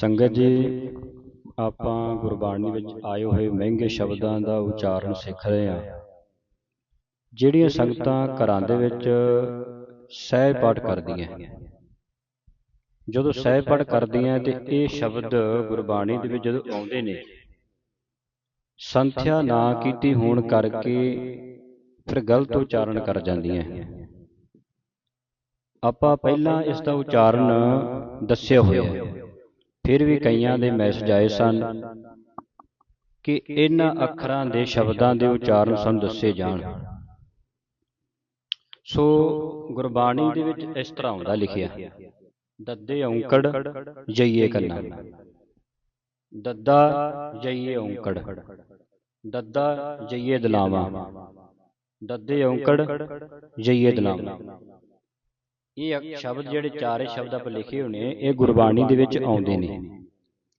ਸੰਗਤ ਜੀ, ਆਪਾਂ ਗੁਰਬਾਣੀ ਵਿੱਚ ਆਏ ਹੋਏ ਮਹਿੰਗੇ ਸ਼ਬਦਾਂ ਦਾ ਉਚਾਰਨ ਸਿੱਖ ਰਹੇ ਹਾਂ। ਜਿਹੜੀਆਂ ਸੰਗਤਾਂ ਘਰਾਂ ਦੇ ਵਿੱਚ ਸਹਿਜ ਪਾਠ ਕਰਦੀਆਂ ਜਦੋਂ ਸਹਿਜ ਪਾਠ ਕਰਦੀਆਂ ਤੇ ਇਹ ਸ਼ਬਦ ਗੁਰਬਾਣੀ ਦੇ ਵਿੱਚ ਜਦੋਂ ਆਉਂਦੇ ਨੇ, ਸੰਥਿਆ ਨਾ ਕੀਤੀ ਹੋਣ ਕਰਕੇ ਫਿਰ ਗਲਤ ਉਚਾਰਨ ਕਰ ਜਾਂਦੀਆਂ ਆਪਾਂ ਪਹਿਲਾਂ ਇਸ ਦਾ ਉਚਾਰਨ ਦੱਸਿਆ ਹੋਇਆ ਹੈ। ਫਿਰ ਵੀ ਕਈਆਂ ਦੇ ਮੈਸੇਜ ਆਏ ਸਨ ਕਿ ਇਹਨਾਂ ਅੱਖਰਾਂ ਦੇ ਸ਼ਬਦਾਂ ਦੇ ਉਚਾਰਨ ਸਾਨੂੰ ਦੱਸੇ ਜਾਣ। ਸੋ ਗੁਰਬਾਣੀ ਦੇ ਵਿੱਚ ਇਸ ਤਰ੍ਹਾਂ ਆਉਂਦਾ ਲਿਖਿਆ, ਦੱਦੇ ਔਂਕੜ ਜਈਏ ਕੰਨਾ। ਦੱਦਾ ਜਈਏ ਔਂਕੜ, ਦੱਦਾ ਜਈਏ ਦਲਾਵਾ। ਦੱਦੇ ਔਂਕੜ ਜਈਏ ਦਲਾਵਾ। ਇਹ ਸ਼ਬਦ ਜਿਹੜੇ ਚਾਰੇ ਸ਼ਬਦ ਆਪਾਂ ਲਿਖੇ ਹੋਣੇ ਇਹ ਗੁਰਬਾਣੀ ਦੇ ਵਿੱਚ ਆਉਂਦੇ ਨੇ।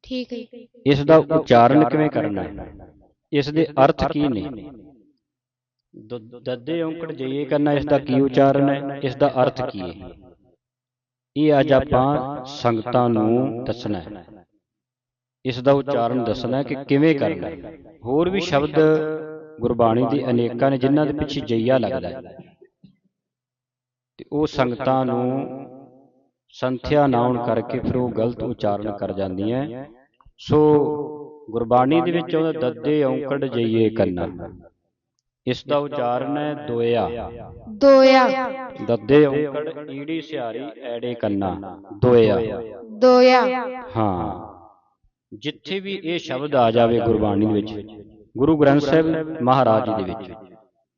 ਠੀਕ ਹੈ। ਇਸ ਦਾ ਉਚਾਰਨ ਕਿਵੇਂ ਕਰਨਾ ਹੈ? ਇਸ ਦੇ ਅਰਥ ਕੀ ਨੇ? ਦੱਦੇ ਔਂਕੜ ਜਈਏ ਕਰਨਾ ਇਸ ਦਾ ਕੀ ਉਚਾਰਨ ਹੈ? ਇਸ ਦਾ ਅਰਥ ਕੀ ਹੈ? ਇਹ ਅੱਜ ਆਪਾਂ ਸੰਗਤਾਂ ਨੂੰ ਦੱਸਣਾ ਹੈ। ਇਸ ਦਾ ਉਚਾਰਨ ਦੱਸਣਾ ਹੈ ਕਿ ਕਿਵੇਂ ਕਰਨਾ ਹੈ। ਹੋਰ ਵੀ ਸ਼ਬਦ ਗੁਰਬਾਣੀ ਦੀ ਅਨੇਕਾਂ ਨੇ ਜਿਨ੍ਹਾਂ ਦੇ ਪਿੱਛੇ ਜਈਆ ਲੱਗਦਾ ਹੈ। ਤੇ ਉਹ ਸੰਗਤਾਂ ਨੂੰ ਸੰਥਿਆ ਨਾ ਹੋਣ ਕਰਕੇ ਫਿਰ ਉਹ ਗਲਤ ਉਚਾਰਨ ਕਰ ਜਾਂਦੀਆਂ ਸੋ ਗੁਰਬਾਣੀ ਦੇ ਵਿੱਚ ਆਉਂਦਾ ਦੱਦੇ ਔਂਕੜ ਜਈਏ ਕੰਨਾ ਇਸ ਦਾ ਉਚਾਰਨ ਹੈ ਦੋਇਆ। ਦੋਇਆ। ਦੱਦੇ ਔਂਕੜ ਈੜੀ ਸਿਹਾਰੀ ਐੜੇ ਕੰਨਾ। ਦੋਇਆ। ਦੋਇਆ। ਹਾਂ। ਜਿੱਥੇ ਵੀ ਇਹ ਸ਼ਬਦ ਆ ਜਾਵੇ ਗੁਰਬਾਣੀ ਵਿੱਚ ਗੁਰੂ ਗ੍ਰੰਥ ਸਾਹਿਬ ਮਹਾਰਾਜ ਜੀ ਦੇ ਵਿੱਚ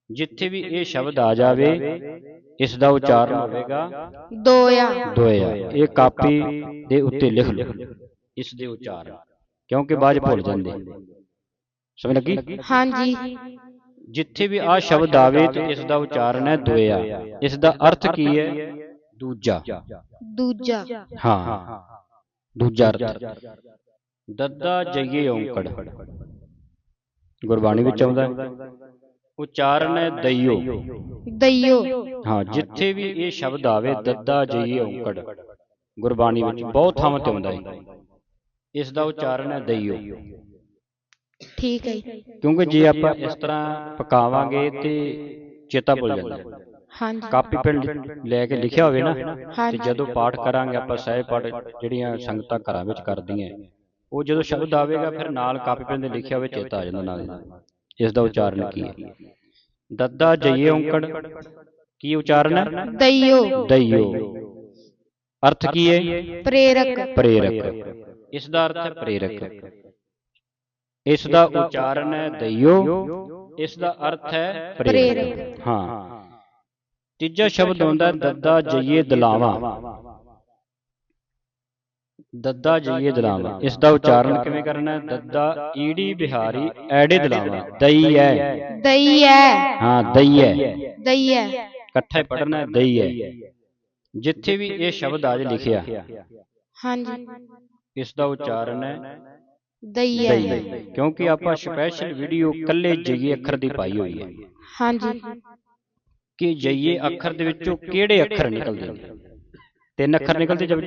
ਜਿੱਥੇ ਵੀ ਇਹ ਸ਼ਬਦ ਆ ਜਾਵੇ ਇਸ ਦਾ ਉਚਾਰਨ ਹੋਵੇਗਾ। ਦੋਇਆ। ਦੋਇਆ। ਇਹ ਕਾਪੀ ਦੇ ਉੱਤੇ ਲਿਖ ਲਓ। ਇਸ ਦੇ ਉਚਾਰਨ। ਕਿਉਂਕਿ ਬਾਅਦ ਭੁੱਲ ਜਾਂਦੇ। ਸਮਝ ਲੱਗੀ? ਹਾਂਜੀ। ਜਿੱਥੇ ਵੀ ਆ ਸ਼ਬਦ ਆਵੇ ਤੇ ਇਸ ਦਾ ਉਚਾਰਨ ਹੈ ਦੋਇਆ। ਇਸ ਦਾ ਅਰਥ ਕੀ ਹੈ? ਦੂਜਾ। ਦੂਜਾ। ਹਾਂ। ਦੂਜਾ ਅਰਥ। ਦੱਦਾ ਜਈਏ ਔਂਕੜ। ਗੁਰਬਾਣੀ ਵਿੱਚ ਆਉਂਦਾ ਹੈ। ਉਚਾਰਨ ਹੈ ਦਈਓ। ਦਈਓ। ਹਾਂ ਜਿੱਥੇ ਵੀ ਇਹ ਸ਼ਬਦ ਆਵੇ ਦੱਦਾ ਜਈਏ ਔਂਕੜ। ਗੁਰਬਾਣੀ ਵਿੱਚ ਬਹੁਤ ਥਾਵਾਂ ਤੇ ਆਉਂਦਾ ਹੈ। ਇਸ ਦਾ ਉਚਾਰਨ ਹੈ ਦਈਓ। ਠੀਕ ਹੈ। ਕਿਉਂਕਿ ਜੇ ਆਪਾਂ ਇਸ ਤਰ੍ਹਾਂ ਪਕਾਵਾਂਗੇ ਤੇ ਚੇਤਾ ਭੁੱਲ ਜਾਂਦਾ। ਹੈ। ਹਾਂਜੀ। ਕਾਪੀ ਪੈਨ ਲਿ- ਕੇ ਲਿਖਿਆ ਹੋਵੇ ਨਾ ਤੇ ਜਦੋਂ ਪਾਠ ਕਰਾਂਗੇ ਆਪਾਂ ਸਹਿਜ ਪਾਠ ਜਿਹੜੀਆਂ ਸੰਗਤਾਂ ਘਰਾਂ ਵਿੱਚ ਕਰਦੀਆਂ ਉਹ ਜਦੋਂ ਸ਼ਬਦ ਆਵੇਗਾ ਫਿਰ ਨਾਲ ਕਾਪੀ ਪੈਨ ਤੇ ਲਿਖਿਆ ਹੋਵੇ ਚੇਤਾ ਆ ਜਾਂਦਾ ਨਾਲ। ਇਸ ਦਾ ਉਚਾਰਨ ਕੀ ਹੈ? ਦੱਦਾ ਜਈਏ ਔਂਕੜ। ਕੀ ਉਚਾਰਨ? ਹੈ ਦਈਓ। ਦਈਓ। ਅਰਥ ਕੀ ਹੈ? ਪ੍ਰੇਰਕ। ਪ੍ਰੇਰਕ। ਇਸ ਦਾ ਅਰਥ ਹੈ ਪ੍ਰੇਰਕ। ਇਸ ਦਾ ਉਚਾਰਨ ਹੈ ਦਈਓ। ਇਸ ਦਾ ਅਰਥ ਹੈ ਪ੍ਰੇਰਕ। ਹਾਂ। ਤੀਜਾ ਸ਼ਬਦ ਹੁੰਦਾ ਹੈ ਦੱਦਾ ਜਈਏ ਦਲਾਵਾ। ਦੱਦਾ ਜਈਏ ਦਲਾਵਾ ਇਸ ਦਾ ਉਚਾਰਨ ਕਿਵੇਂ ਕਰਨਾ ਹੈ ਦੱਦਾ ਈੜੀ ਬਿਹਾਰੀ ਐੜੇ ਦਲਾਵਾ ਦਈ ਹੈ ਦਈ ਹੈ ਹਾਂ ਦਈ ਹੈ ਦਈ ਹੈ ਇਕੱਠਾ ਹੀ ਪੜਨਾ ਹੈ ਦਈ ਹੈ ਜਿੱਥੇ ਵੀ ਇਹ ਸ਼ਬਦ ਆਜ ਲਿਖਿਆ ਹਾਂਜੀ ਇਸ ਦਾ ਉਚਾਰਨ ਹੈ ਦਈ ਦਈ ਹੈ ਹੈ ਕਿਉਂਕਿ ਆਪਾਂ ਸਪੈਸ਼ਲ ਵੀਡੀਓ ਕੱਲੇ ਜਈਏ ਅੱਖਰ ਦੀ ਪਾਈ ਹੋਈ ਹੈ ਹਾਂਜੀ ਕਿ ਜਈਏ ਅੱਖਰ ਦੇ ਵਿੱਚੋਂ ਕਿਹੜੇ ਅੱਖਰ ਨਿਕਲਦੇ ਨੇ ਤਿੰਨ ਅੱਖਰ ਨਿਕਲਦੇ ਜਬ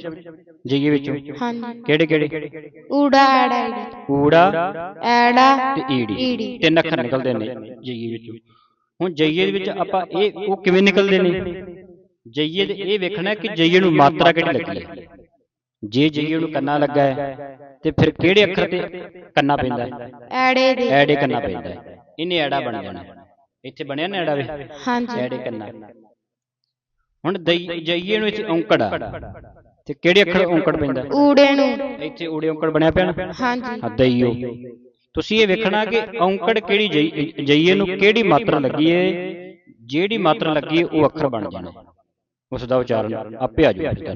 ਜਈਏ ਵਿੱਚੋਂ। ਹਾਂਜੀ। ਕਿਹੜੇ ਕਿਹੜੇ? ਊੜਾ ਐੜਾ ਊੜਾ ਐੜਾ ਤੇ ਈੜੀ। ਤਿੰਨ ਅੱਖਰ ਨਿਕਲਦੇ ਨੇ ਜਈਏ ਵਿੱਚੋਂ। ਹੁਣ ਜਈਏ ਦੇ ਵਿੱਚ ਆਪਾਂ ਇਹ ਉਹ ਕਿਵੇਂ ਨਿਕਲਦੇ ਨੇ? ਜਈਏ ਦੇ ਇਹ ਵੇਖਣਾ ਕਿ ਜਈਏ ਨੂੰ ਮਾਤਰਾ ਕਿਹੜੀ ਲੱਗੀ ਹੈ? ਜੇ ਜਈਏ ਨੂੰ ਕੰਨਾ ਲੱਗਾ ਹੈ ਤੇ ਫਿਰ ਕਿਹੜੇ ਅੱਖਰ ਤੇ ਕੰਨਾ ਪੈਂਦਾ ਹੈ? ਐੜੇ ਦੇ। ਐੜੇ ਕੰਨਾ ਪੈਂਦਾ ਹੈ। ਇਹਨੇ ਐੜਾ ਬਣ ਜਾਣਾ ਇੱਥੇ ਬਣਿਆ ਨਾ ਐੜਾ ਵੇ? ਹਾਂਜੀ। ਐੜੇ ਕੰਨਾ। ਹੁਣ ਦਈ ਜਈਏ ਨੂੰ ਇੱਥੇ ਔਂਕੜ। ਆ ਤੇ ਕਿਹੜੇ ਅੱਖਰ ਔਂਕੜ ਪੈਂਦਾ? ਊੜੇ ਨੂੰ। ਇੱਥੇ ਊੜੇ ਔਂਕੜ ਬਣਿਆ ਪਿਆ ਨਾ? ਹਾਂਜੀ। ਹਾਂ ਦਈਓ। ਤੁਸੀਂ ਇਹ ਵੇਖਣਾ ਕਿ ਔਂਕੜ ਕਿਹੜੀ ਜਈ- ਜਈਏ ਨੂੰ ਕਿਹੜੀ ਮਾਤਰਾ ਲੱਗੀ ਏ? ਜਿਹੜੀ ਮਾਤਰਾ ਲੱਗੀ ਉਹ ਅੱਖਰ ਬਣ ਜਾਣਾ। ਉਸ ਦਾ ਉਚਾਰਨ ਆਪੇ ਆ ਜਾਊਗਾ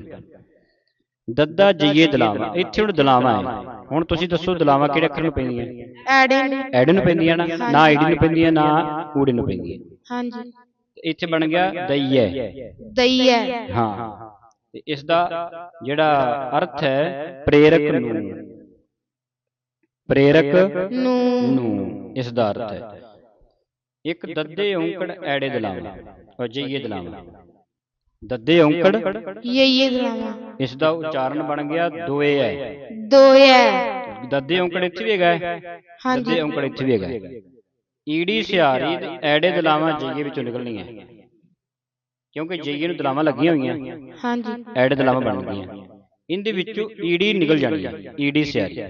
ਦੱਦਾ ਜਈਏ ਦਲਾਵਾ। ਇੱਥੇ ਹੁਣ ਦਲਾਵਾ ਹੈ ਹੁਣ ਤੁਸੀਂ ਦੱਸੋ ਦਲਾਵਾ ਕਿਹੜੇ ਅੱਖਰ ਨੂੰ ਪੈਂਦੀਆਂ? ਐੜੇ ਨੂੰ। ਐੜੇ ਨੂੰ ਪੈਂਦੀਆਂ ਨਾ? ਨਾ ਈੜੀ ਨੂੰ ਪੈਂਦੀਆਂ ਨਾ ਊੜੇ ਨੂੰ ਪੈਂਦੀਆਂ। ਹਾਂਜੀ। ਇੱਥੇ ਬਣ ਗਿਆ ਦਈਏ ਦਈ ਹੈ। ਹਾਂ। ਤੇ ਇਸ ਦਾ ਜਿਹੜਾ ਅਰਥ ਹੈ ਪ੍ਰੇਰਕ ਨੂੰ। ਪ੍ਰੇਰਕ ਨੂੰ। ਇਸ ਦਾ ਅਰਥ ਹੈ। ਇੱਕ ਦੱਦੇ ਔਂਕੜ ਐੜੇ ਦਲਾਵਾ ਔਰ ਜਈਏ ਦਲਾਵਾ। ਦੱਦੇ ਔਂਕੜ ਯਈਏ ਦਲਾਵਾਂ। ਇਸ ਦਾ ਉਚਾਰਨ ਬਣ ਗਿਆ ਦੋਏ ਹੈ ਦੋਇਆ ਦੱਦੇ ਔਂਕੜ ਇੱਥੇ ਵੀ ਹੈਗਾ। ਹਾਂਜੀ। ਦੱਦੇ ਔਂਕੜ ਇੱਥੇ ਵੀ ਹੈਗਾ। ਈੜੀ ਸਿਹਾਰੀ ਤੇ ਐੜੇ ਦਲਾਵਾਂ ਜਈਏ ਵਿੱਚੋਂ ਨਿਕਲਣੀਆਂ। ਕਿਉਂਕਿ ਜਈਏ ਨੂੰ ਦਲਾਵਾਂ ਲੱਗੀਆਂ ਹੋਈਆਂ। ਹਾਂਜੀ। ਐੜੇ ਦਲਾਵਾਂ ਬਣ ਗਈਆਂ ਇਹਦੇ ਵਿੱਚੋਂ ਈੜੀ ਨਿਕਲ ਜਾਣੀ ਹੈ। ਈੜੀ ਸਿਹਾਰੀ।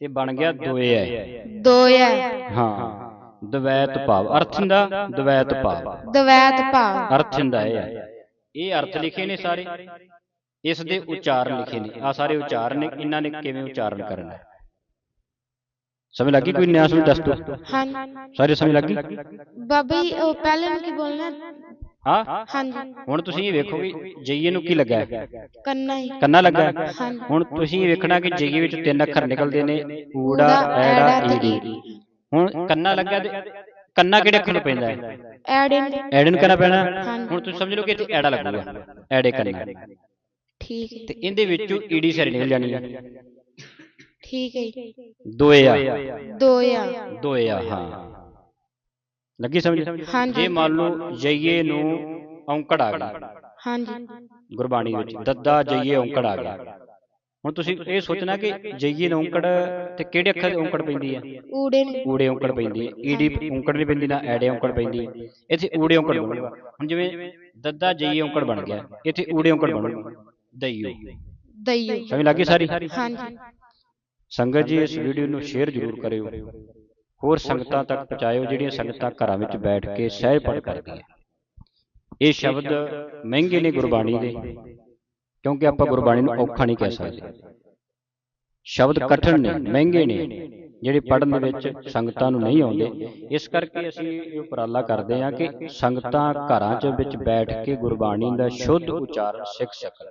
ਤੇ ਬਣ ਗਿਆ ਦੋਏ ਹੈ ਦੋਇਆ ਹਾਂ। ਦਵੈਤ ਭਾਵ। ਅਰਥ ਹੁੰਦਾ ਦਵੈਤ ਭਾਵ। ਦਵੈਤ ਭਾਵ। ਅਰਥ ਹੁੰਦਾ ਇਹ ਹੈ ਇਹ ਅਰਥ ਲਿਖੇ ਨੇ ਸਾਰੇ। ਇਸ ਦੇ ਉਚਾਰਨ ਲਿਖੇ ਨੇ। ਆ ਸਾਰੇ ਉਚਾਰਨ ਨੇ। ਇਹਨਾਂ ਨੇ ਕਿਵੇਂ ਉਚਾਰਨ ਕਰਨਾ ਸਮਝ ਲੱਗੀ ਕੋਈ ਨਿਆਸ ਨੂੰ ਦੱਸ ਦੋ ਹਾਂਜੀ। ਸਾਰੇ ਸਮਝ ਲੱਗੀ? ਬਾਬਾ ਜੀ ਉਹ ਪਹਿਲੇ ਨੂੰ ਕੀ ਬੋਲਣਾ। ਹਾਂ? ਹਾਂਜੀ। ਹੁਣ ਤੁਸੀਂ ਇਹ ਵੇਖੋਗੇ ਜਈਏ ਨੂੰ ਕੀ ਲੱਗਾ ਹੈ। ਕੰਨਾ ਹੀ। ਕੰਨਾ ਲੱਗਾ ਹੈ? ਹਾਂਜੀ। ਹੁਣ ਤੁਸੀਂ ਇਹ ਵੇਖਣਾ ਕਿ ਜਈਏ ਵਿੱਚ ਤਿੰਨ ਅੱਖਰ ਨਿਕਲਦੇ ਨੇ ਊੜਾ ਐੜਾ ਈੜੀ। ਹੁਣ ਕੰਨਾ ਲੱਗਾ ਤੇ ਕੰਨਾ ਕਿਹੜੇ ਅੱਖਰ ਨੂੰ ਪੈਂਦਾ ਹੈ? ਐੜੇ ਨੂੰ। ਐੜੇ ਨੂੰ ਕਹਿਣਾ ਪੈਣਾ। ਹੁਣ ਤੁਸੀਂ ਸਮਝ ਲਓ ਕਿ ਇੱਥੇ ਐੜਾ ਲੱਗੂਗਾ। ਐੜੇ ਕੰਨਾ। ਠੀਕ ਹੈ। ਤੇ ਇਹਦੇ ਵਿੱਚੋਂ ਈੜੀ ਸਾਰੀ ਨਿਕਲ ਜਾਣੀ ਹੈ। ਠੀਕ ਹੈ ਜੀ। ਦੋਏ ਆ। ਦੋਇਆ ਦੋਏ ਆ। ਹਾਂ। ਲੱਗੀ ਸਮਝ? ਜੇ ਮੰਨ ਲਓ ਜਈਏ ਨੂੰ ਔਂਕੜ ਆ ਗਿਆ ਹਾਂਜੀ। ਗੁਰਬਾਣੀ ਵਿੱਚ ਦੱਦਾ ਜਈਏ ਔਂਕੜ ਆ ਗਿਆ। ਹੁਣ ਤੁਸੀਂ ਇਹ ਸੋਚਣਾ ਕਿ ਜਈਏ ਨੂੰ ਔਂਕੜ ਤੇ ਕਿਹੜੇ ਅੱਖਰ ਦੀ ਔਂਕੜ ਪੈਂਦੀ ਹੈ ਊੜੇ ਨੂੰ। ਊੜੇ ਔਂਕੜ ਪੈਂਦੀ ਹੈ ਈਡੀ ਔਂਕੜ ਨਹੀਂ ਪੈਂਦੀ ਨਾ ਐੜੇ ਔਂਕੜ ਪੈਂਦੀ ਹੈ ਇੱਥੇ ਊੜੇ ਔਂਕੜ ਬਣੂਗਾ ਹੁਣ ਜਿਵੇਂ ਦੱਦਾ ਜਈਏ ਔਂਕੜ ਬਣ ਗਿਆ ਇੱਥੇ ਊੜੇ ਔਂਕੜ ਬਣੂਗਾ ਦਈਓ। ਦਈਓ। ਸਮਝ ਲੱਗੀ ਸਾਰੀ? ਹਾਂਜੀ। ਸੰਗਤ ਜੀ ਇਸ ਵੀਡੀਓ ਨੂੰ ਸ਼ੇਅਰ ਜ਼ਰੂਰ ਕਰਿਓ। ਹੋਰ ਸੰਗਤਾਂ ਤੱਕ ਪਹੁੰਚਾਇਓ ਜਿਹੜੀਆਂ ਸੰਗਤਾਂ ਘਰਾਂ ਵਿੱਚ ਬੈਠ ਕੇ ਸਹਿਜ ਪੜ ਕਰਦੀਆਂ ਇਹ ਸ਼ਬਦ ਮਹਿੰਗੇ ਨੇ ਗੁਰਬਾਣੀ ਦੇ ਕਿਉਂਕਿ ਆਪਾਂ ਗੁਰਬਾਣੀ ਨੂੰ ਔਖਾ ਨਹੀਂ ਕਹਿ ਸਕਦੇ। ਸ਼ਬਦ ਕਠਿਨ ਨੇ ਮਹਿੰਗੇ ਨੇ ਜਿਹੜੇ ਪੜਨ ਦੇ ਵਿੱਚ ਸੰਗਤਾਂ ਨੂੰ ਨਹੀਂ ਆਉਂਦੇ ਇਸ ਕਰਕੇ ਅਸੀਂ ਇਹ ਉਪਰਾਲਾ ਕਰਦੇ ਹਾਂ ਕਿ ਸੰਗਤਾਂ ਘਰਾਂ 'ਚ ਵਿੱਚ ਬੈਠ ਕੇ ਗੁਰਬਾਣੀ ਦਾ ਸ਼ੁੱਧ ਉਚਾਰਨ ਸਿੱਖ ਸਕਣ।